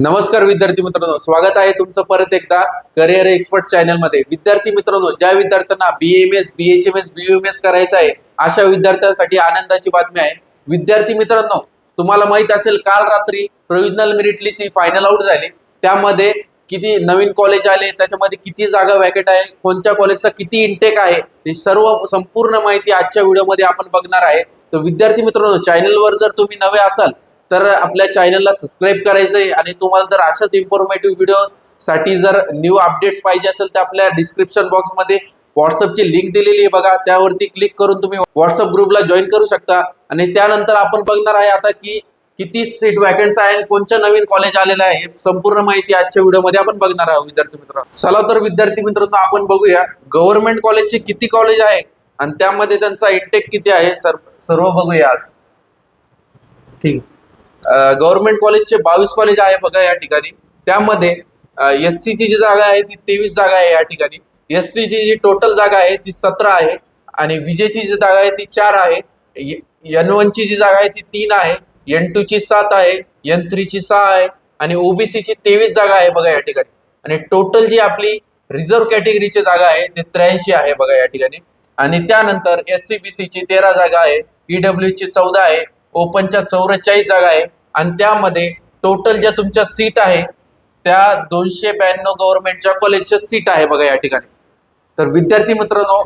नमस्कार विद्यार्थी मित्रांनो स्वागत आहे तुमचं परत एकदा करिअर एक्सपर्ट चॅनलमध्ये विद्यार्थी मित्रांनो ज्या विद्यार्थ्यांना B M S B H M S B M S करायचं आहे अशा विद्यार्थ्यांसाठी आनंदाची बातमी आहे. विद्यार्थी मित्रांनो तुम्हाला माहीत असेल काल रात्री प्रोविजनल मेरिट लिस्ट ही फायनल आउट झाली. त्यामध्ये किती नवीन कॉलेज आले त्याच्यामध्ये किती जागा वॅकेट आहे कोणत्या कॉलेजचा किती इनटेक आहे ही सर्व संपूर्ण माहिती आजच्या व्हिडिओमध्ये आपण बघणार आहे. तर विद्यार्थी मित्रांनो चॅनलवर जर तुम्ही नवे असाल तर आपल्या चॅनलला सबस्क्राईब करायचं आहे आणि तुम्हाला जर अशाच इन्फॉर्मेटिव्ह व्हिडिओ साठी जर न्यू अपडेट्स पाहिजे असेल तर आपल्या डिस्क्रिप्शन बॉक्समध्ये व्हॉट्सअपची लिंक दिलेली आहे बघा. त्यावरती क्लिक करून तुम्ही व्हॉट्सअप ग्रुपला जॉईन करू शकता. आणि त्यानंतर आपण बघणार आहे आता की किती सीट वॅकन्स आहे आणि कोणत्या नवीन कॉलेज आलेलं आहे हे संपूर्ण माहिती आजच्या व्हिडिओमध्ये आपण बघणार आहोत विद्यार्थी मित्र चला तर विद्यार्थी मित्रांनो आपण बघूया गव्हर्नमेंट कॉलेजचे किती कॉलेज आहे आणि त्यामध्ये त्यांचा इंटेक किती आहे? सर्व बघूया आज. ठीक. गव्हर्नमेंट कॉलेजचे बावीस कॉलेज आहे बघा या ठिकाणी. त्यामध्ये एस सीची जी जागा आहे ती तेवीस जागा आहे या ठिकाणी. एस टीची जी टोटल जागा आहे ती सतरा आहे. आणि विजेची जी जागा आहे ती चार आहे. एन वनची जी जागा आहे ती तीन आहे. एन टू ची सात आहे. एन थ्रीची सहा आहे. आणि ओबीसीची तेवीस जागा आहे बघा या ठिकाणी. आणि टोटल जी आपली रिझर्व्ह कॅटेगरीची जागा आहे ते त्र्याऐंशी आहे बघा या ठिकाणी. आणि त्यानंतर एस सी बी सीची तेरा जागा आहे. ईडब्ल्यूची चौदा आहे. ओपनच्या चौवेचाळीस जागा आहे. आणि त्यामध्ये टोटल ज्या तुमच्या सीट आहे त्या दोनशे ब्याण्णव गव्हर्नमेंटच्या कॉलेजच्या सीट आहे बघा या ठिकाणी. तर विद्यार्थी मित्रांनो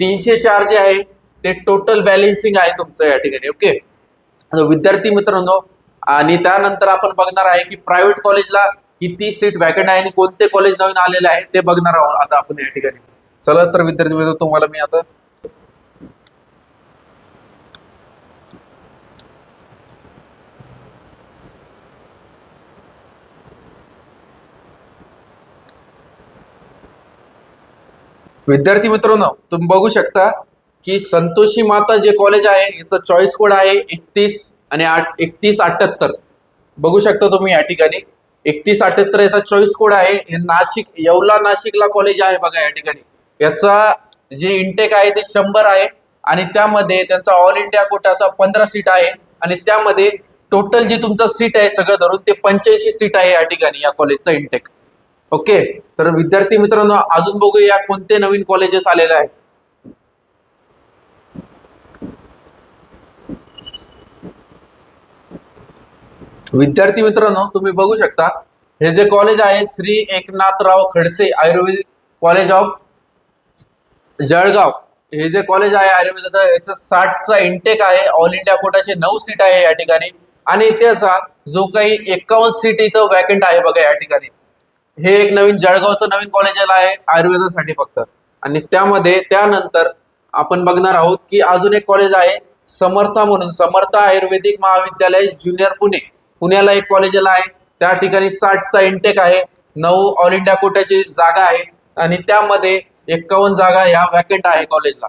तीनशे चार जे आहे ते टोटल बॅलेन्सिंग आहे तुमचं या ठिकाणी ओके विद्यार्थी मित्रांनो आणि त्यानंतर आपण बघणार आहे की प्रायव्हेट कॉलेजला किती सीट वॅकंट आहे आणि कोणते कॉलेज नवीन आलेले आहे ते बघणार आहोत आता आपण या ठिकाणी. चला तर विद्यार्थी मित्र तुम्हाला मी आता विद्यार्थी मित्रांनो तुम्ही बघू शकता की संतोषी माता जे कॉलेज आहे याचं चॉईस कोड आहे एकतीस आणि आठ एकतीस अठ्ठ्याहत्तर बघू शकता तुम्ही या ठिकाणी. एकतीस अठ्ठ्याहत्तर याचा चॉईस कोड आहे. हे नाशिक येवला नाशिकला कॉलेज आहे बघा या ठिकाणी. याचा जे इंटेक आहे ते शंभर आहे आणि त्यामध्ये त्यांचा ऑल इंडिया कोटाचा पंधरा सीट आहे आणि त्यामध्ये टोटल जे तुमचं सीट आहे सगळं धरून ते पंच्याऐंशी सीट आहे या ठिकाणी या कॉलेजचा इंटेक ओके तर विद्यार्थी मित्रांनो अजून बघूया कोणते नवीन कॉलेजेस आलेले आहेत. विद्यार्थी मित्रांनो तुम्ही बघू शकता हे जे कॉलेज आहे श्री एकनाथराव खडसे आयुर्वेदिक कॉलेज ऑफ जळगाव. हे जे कॉलेज आहे आयुर्वेदाचं याचं साठचा इंटेक आहे ऑल इंडिया कोटाचे नऊ सीट आहे या ठिकाणी. आणि त्याचा जो काही एकावन्न सीट इथं वॅकंट आहे बघा या ठिकाणी. हे एक नवीन जळगावचं नवीन कॉलेज आहे आयुर्वेदासाठी फक्त. आणि त्यामध्ये त्यानंतर आपण बघणार आहोत की अजून एक कॉलेज आहे समर्था म्हणून. समर्था आयुर्वेदिक महाविद्यालय ज्युनियर पुणे. पुण्याला एक कॉलेज आहे. त्या ठिकाणी साठचा इंटेक आहे. नऊ ऑल इंडिया कोट्याची जागा आहे. आणि त्यामध्ये एक्कावन्न जागा ह्या वॅकेंट आहे कॉलेजला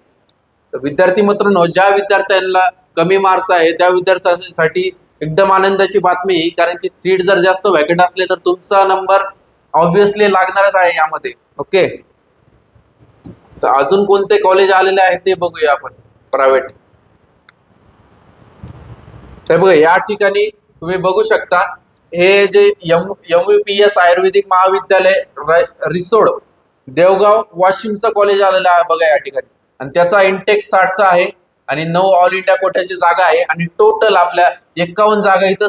तर विद्यार्थी मित्रांनो ज्या विद्यार्थ्यांना कमी मार्क्स आहे त्या विद्यार्थ्यांसाठी एकदम आनंदाची बातमी कारण की सीट जर जास्त वॅकेंट असले तर तुमचा नंबर ऑब्विसली लागणारच आहे यामध्ये. ओके अजून कोणते कॉलेज आलेले आहेत ते बघूया आपण प्रायव्हेट तर बघा या ठिकाणी तुम्ही बघू शकता हे जे यम एम पी एस आयुर्वेदिक महाविद्यालय रिसोड देवगाव वाशिमचं कॉलेज आलेलं आहे बघा या ठिकाणी. आणि त्याचा इंटेक्स साठचा आहे आणि नऊ ऑल इंडिया कोट्याची जागा आहे आणि टोटल आपल्या एकावन्न जागा इथं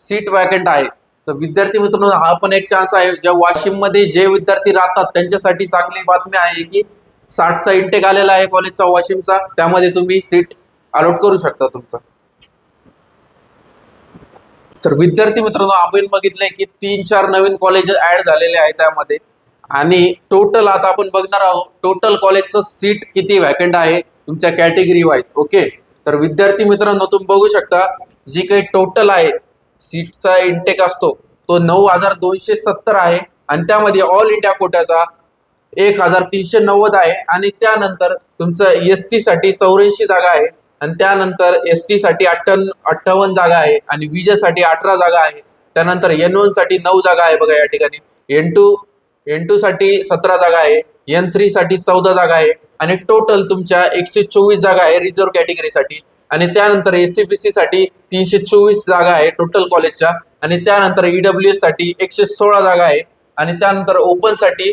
सीट वॅकंट आहे. तर विद्यार्थी मित्रांनो हा पण एक चान्स आहे. ज्या वाशिममध्ये जे विद्यार्थी राहतात त्यांच्यासाठी चांगली बातमी आहे की साठचा इंटेक आलेला आहे कॉलेजचा वाशिमचा. त्यामध्ये तुम्ही सीट अलॉट करू शकता तुमचा. तर विद्यार्थी मित्रांनो आपण बघितलंय की तीन चार नवीन कॉलेज ऍड झालेले आहेत त्यामध्ये. आणि टोटल आता आपण बघणार आहोत टोटल कॉलेजचं सीट किती व्हॅकंट आहे तुमच्या कॅटेगरी वाईज ओके तर विद्यार्थी मित्रांनो तुम्ही बघू शकता जी काही टोटल आहे सीटचा इंटेक असतो. तो नऊ हजार दोनशे सत्तर आहे आणि त्यामध्ये ऑल इंडिया कोट्याचा एक हजार तीनशे नव्वद आहे आणि त्यानंतर तुमचं एससाठी चौऱ्याऐंशी जागा आहे आणि त्यानंतर एससाठी अठ्ठन अठ्ठावन्न जागा आहे आणि विजेसाठी अठरा जागा आहे. त्यानंतर एन वनसाठी नऊ जागा आहे बघा या ठिकाणी. एन टू एन टू साठी सतरा जागा आहे. एन थ्री साठी चौदा जागा आहे. आणि टोटल तुमच्या एकशे चोवीस जागा आहे रिझर्व्ह कॅटेगरीसाठी आणि त्यानंतर एस सी बी सी साठी तीनशे चोवीस जागा आहे टोटल कॉलेजच्या आणि त्यानंतर ईडब्ल्यू एससाठी एकशे सोळा जागा आहे. आणि त्यानंतर ओपनसाठी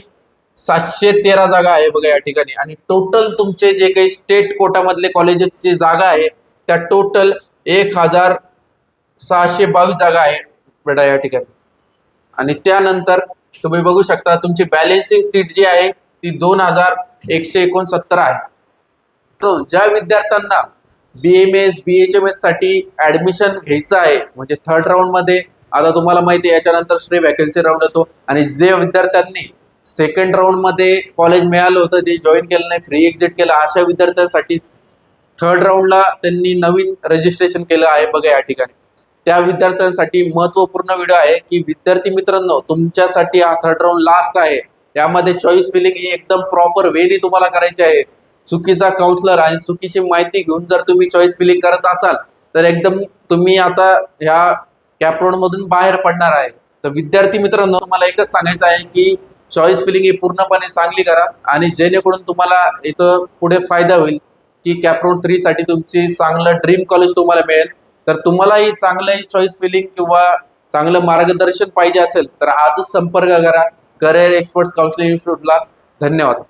सातशे तेरा जागा आहे बघा या ठिकाणी. आणि टोटल तुमचे जे काही स्टेट कोटामधले कॉलेजेसची जागा आहे त्या टोटल एक हजार सहाशे बावीस जागा आहे बेटा या ठिकाणी. आणि त्यानंतर तुम्ही बघू शकता तुमची बॅलेन्सिंग सीट जी आहे ती दोन हजार एकशे एकोणसत्तर आहे. ज्या विद्यार्थ्यांना B M S B H M एससाठी admission घ्यायचं आहे. म्हणजे थर्ड राऊंडमध्ये. आता तुम्हाला माहिती आहे याच्यानंतर श्री वॅकन्सी राऊंड येतो आणि जे विद्यार्थ्यांनी सेकंड राऊंडमध्ये कॉलेज मिळालं होतं ते जॉईन केलं नाही फ्री एक्झिट केलं अशा विद्यार्थ्यांसाठी थर्ड राऊंडला त्यांनी नवीन रजिस्ट्रेशन केलं आहे बघा या ठिकाणी. त्या विद्यार्थ्यांसाठी महत्त्वपूर्ण व्हिडिओ आहे की विद्यार्थी मित्रांनो तुमच्यासाठी हा थर्ड राऊंड लास्ट आहे. त्यामध्ये चॉईस फिलिंग ही एकदम प्रॉपर वेनी तुम्हाला करायची आहे. चुकीचा काउन्सलर आणि चुकीची माहिती घेऊन जर तुम्ही चॉईस फिलिंग करत असाल तर एकदम तुम्ही आता ह्या कॅप्रोन मधून बाहेर पडणार आहे. तर विद्यार्थी मित्रांनो तुम्हाला एकच सांगायचं आहे की चॉईस फिलिंग ही पूर्णपणे चांगली करा आणि जेणेकरून तुम्हाला इथं पुढे फायदा होईल की कॅप्रोन थ्री साठी तुमची चांगलं ड्रीम कॉलेज तुम्हाला मिळेल. तर तुम्हालाही चांगलं चॉईस फिलिंग किंवा चांगलं मार्गदर्शन पाहिजे असेल तर आजच संपर्क करा. करिअर एक्सपर्ट्स काउन्सिलिंग इन्स्टिट्यूटला धन्यवाद.